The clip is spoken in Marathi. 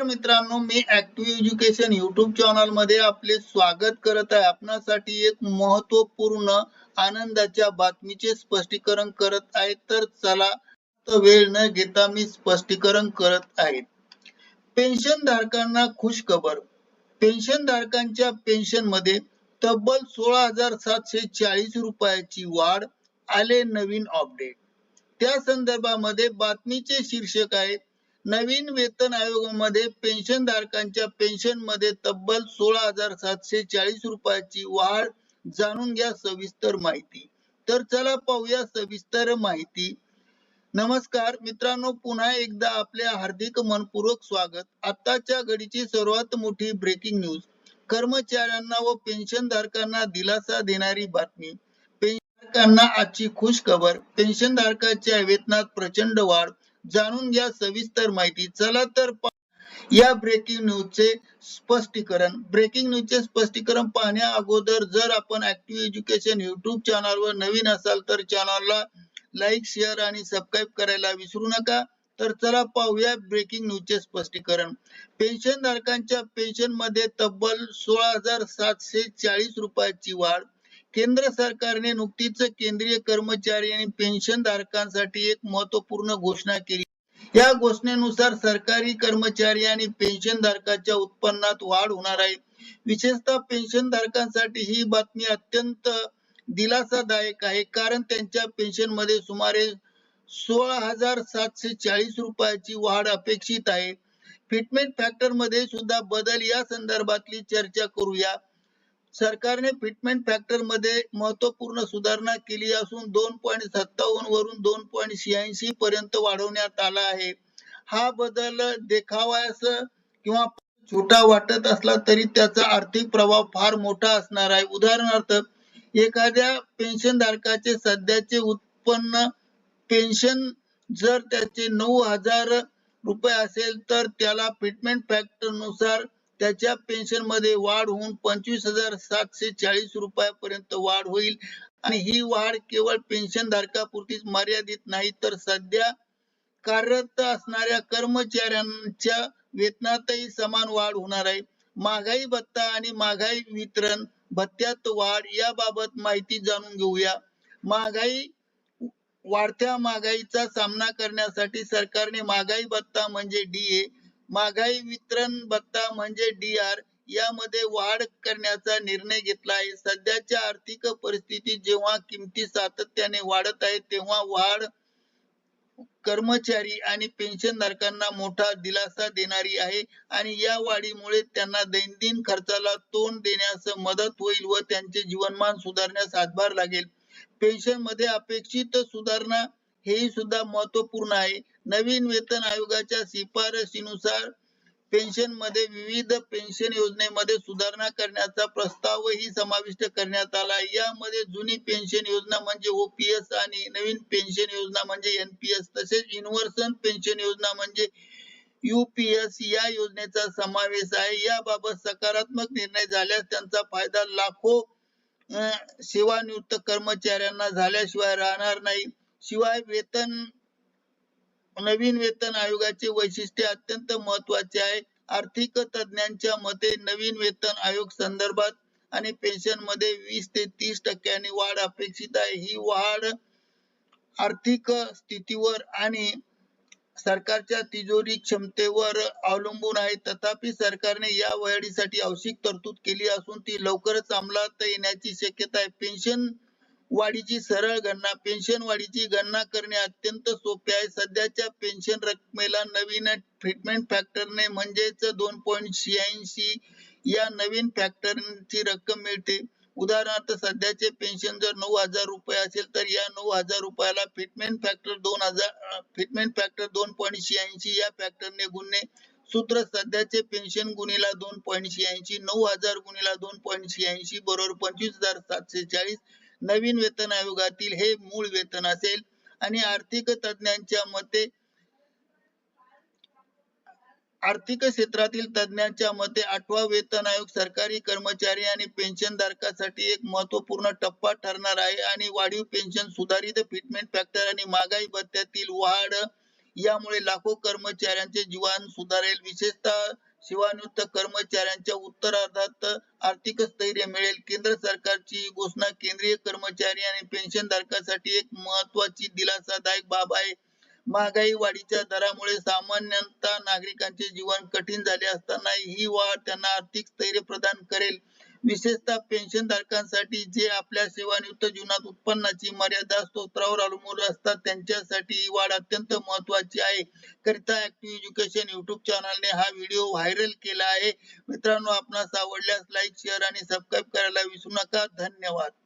नमस्कार मित्रांनो मी ऍक्टिव्ह एज्युकेशन युट्यूब चॅनलमध्ये आपले स्वागत करत आहे. आपणासाठी एक महत्त्वपूर्ण आनंदाच्या बातमीचे स्पष्टीकरण करत आहे. तर चला वेळ न घेता मी स्पष्टीकरण करत आहे. पेन्शन धारकांना खुश खबर पेन्शन धारकांच्या पेन्शनमध्ये तब्बल सोळा हजार सातशे चाळीस रुपयाची वाढ आले नवीन अपडेट त्या संदर्भामध्ये बातमीचे शीर्षक आहे नवीन वेतन आयोगामध्ये पेन्शन धारकांच्या पेन्शनमध्ये तब्बल सोळा हजार सातशे चाळीस रुपयाची वाढ जाणून घ्या सविस्तर माहिती. तर चला पाहूया सविस्तर माहिती. नमस्कार मित्रांनो पुन्हा एकदा आपले हार्दिक मनपूर्वक स्वागत. आताच्या घडीची सर्वात मोठी ब्रेकिंग न्यूज कर्मचाऱ्यांना व पेन्शन धारकांना दिलासा देणारी बातमी. पेन्शन धारकांना आजची खुश खबर. पेन्शन धारकाच्या वेतनात प्रचंड वाढ. जाणून घ्या सविस्तर माहिती. चला तर या ब्रेकिंग न्यूजचे स्पष्टीकरण. ब्रेकिंग न्यूजचे स्पष्टीकरण पाहण्या अगोदर जर आपण ऍक्टिव्ह एज्युकेशन युट्यूब चॅनलवर नवीन असाल तर चॅनलला लाईक शेअर आणि सबस्क्राईब करायला विसरू नका. तर चला पाहूया ब्रेकिंग न्यूजचे स्पष्टीकरण. पेन्शन धारकांच्या पेन्शनमध्ये तब्बल सोळा हजार सातशे चाळीस रुपयाची वाढ केंद्र सरकारने नुकतीच केंद्रीय कर्मचारी आणि पेन्शन धारकांसाठी एक महत्त्वपूर्ण घोषणा केली. या घोषणेनुसार सरकारी कर्मचारी आणि पेन्शन धारकाच्या उत्पन्नात वाढ होणार आहे. विशेषतः पेन्शन धारकांसाठी ही बातमी अत्यंत दिलासादायक आहे कारण त्यांच्या पेन्शनमध्ये सुमारे सोळा हजार सातशे चाळीस रुपयाची वाढ अपेक्षित आहे. फिटमेंट फॅक्टरमध्ये सुद्धा बदल या संदर्भातली चर्चा करूया. सरकारने फिटमेंट फॅक्टरमध्ये महत्त्वपूर्ण सुधारणा केली असून दोन पॉईंट सत्तावन्न वरून दोन पॉईंट शहाऐंशी पर्यंत वाढवण्यात आला आहे. हा बदल देखावास किंवा छोटा वाटत असला तरी त्याचा आर्थिक प्रभाव फार मोठा असणार आहे. उदाहरणार्थ एखाद्या पेन्शन धारकाचे सध्याचे उत्पन्न पेन्शन जर त्याचे नऊ हजार रुपये असेल तर त्याला फिटमेंट फॅक्टरनुसार त्याच्या पेन्शनमध्ये वाढ होऊन पंचवीस हजार सातशे चाळीस रुपयापर्यंत वाढ होईल. आणि ही वाढ केवळ पेन्शन धारकापुरतीच मर्यादित नाही तर सध्या कार्यरत असणाऱ्या कर्मचाऱ्यांच्या वेतनातही समान वाढ होणार आहे. महागाई भत्ता आणि महागाई वितरण भत्त्यात वाढ याबाबत माहिती जाणून घेऊया. महागाई वाढत्या महागाईचा सामना करण्यासाठी सरकारने महागाई भत्ता म्हणजे डीए महागाई वितरण भत्ता म्हणजे डी आर यामध्ये वाढ करण्याचा निर्णय घेतला आहे. सध्याच्या आर्थिक परिस्थितीत जेव्हा किमती सातत्याने वाढत आहेत तेव्हा वाढ कर्मचारी आणि पेन्शनधारकांना मोठा दिलासा देणारी आहे आणि या वाढीमुळे त्यांना दैनंदिन खर्चाला तोंड देण्यास मदत होईल व त्यांचे जीवनमान सुधारण्यास हातभार लागेल. पेन्शनमध्ये अपेक्षित सुधारणा हेही सुद्धा महत्त्वपूर्ण आहे. नवीन वेतन आयोगाच्या शिफारशीनुसार पेन्शनमध्ये विविध पेन्शन योजनेमध्ये सुधारणा करण्याचा प्रस्तावही समाविष्ट करण्यात आला यामध्ये जुनी पेन्शन योजना म्हणजे ओपीएस आणि नवीन पेन्शन योजना म्हणजे एनपीएस तसेच युनिव्हर्सल पेन्शन योजना म्हणजे युपीएस या योजनेचा समावेश आहे. याबाबत सकारात्मक निर्णय झाल्यास त्यांचा फायदा लाखो सेवानिवृत्त कर्मचाऱ्यांना झाल्याशिवाय राहणार नाही. शिवाय वेतन नवीन वेतन आयोगाचे वैशिष्ट्य अत्यंत महत्त्वाचे आहे. आर्थिक तज्ञांच्या मते नवीन वेतन आयोग संदर्भात आणि पेन्शनमध्ये वीस ते तीस टक्क्यांनी वाढ अपेक्षित आहे. ही वाढ आर्थिक स्थितीवर आणि सरकारच्या तिजोरी क्षमतेवर अवलंबून आहे. तथापि सरकारने या वयाडीसाठी आवश्यक तरतूद केली असून ती लवकरच अंमलात येण्याची शक्यता आहे. पेन्शन वाढीची सरळ गणना पेन्शन वाढीची गणना करणे अत्यंत सोपे आहे. सध्याच्या पेन्शन रकमेला नवीन ट्रीटमेंट फॅक्टरने म्हणजेच दोन पॉईंट शहाऐंशी या नवीन फॅक्टरची रक्कम मिळते. उदाहरणार्थ सध्याचे पेन्शन जर नऊ हजार रुपये असेल तर या नऊ हजार रुपयाला फिटमेंट फॅक्टर दोन हजार फिटमेंट फॅक्टर दोन पॉईंट शहाऐंशी या फॅक्टरने गुणणे. सूत्र सध्याचे पेन्शन गुणिला दोन पॉईंट शहाऐंशी नऊ हजार गुणिला दोन पॉईंट शहाऐंशी बरोबर पंचवीस हजार सातशे चाळीस नवीन वेतन आयोगातील हे मूळ वेतन असेल. आणि आर्थिक तज्ञांच्या मते आर्थिक क्षेत्रातील तज्ञांच्या मते आठवा वेतन आयोग सरकारी कर्मचारी आणि पेन्शन धारकासाठी एक महत्त्वपूर्ण टप्पा ठरणार आहे. आणि वाढीव पेन्शन सुधारित फिटमेंट फॅक्टर आणि महागाई भत्त्यातील वाढ यामुळे लाखो कर्मचाऱ्यांचे जीवन सुधारेल. विशेषतः सेवानिवृत्त कर्मचाऱ्यांच्या उत्तरार्धात आर्थिक स्थैर्य मिळेल. केंद्र सरकारची घोषणा केंद्रीय कर्मचारी आणि पेन्शन धारकासाठी एक महत्वाची दिलासादायक बाब आहे. महागाई वाढीच्या दरामुळे सामान्यतः नागरिकांचे जीवन कठीण झाले असताना ही वाढ त्यांना आर्थिक स्थैर्य प्रदान करेल. विशेषतः पेन्शन धारकांसाठी जे आपल्या सेवानिवृत्त जीवनात उत्पन्नाची मर्यादा स्तोत्रावर अवलंबून असतात त्यांच्यासाठी ही वाढ अत्यंत महत्वाची आहे. करिता ऍक्टिव्ह एज्युकेशन युट्यूब चॅनलने हा व्हिडिओ व्हायरल केला आहे. मित्रांनो आपणास आवडल्यास लाईक शेअर आणि सबस्क्राईब करायला विसरू नका. धन्यवाद.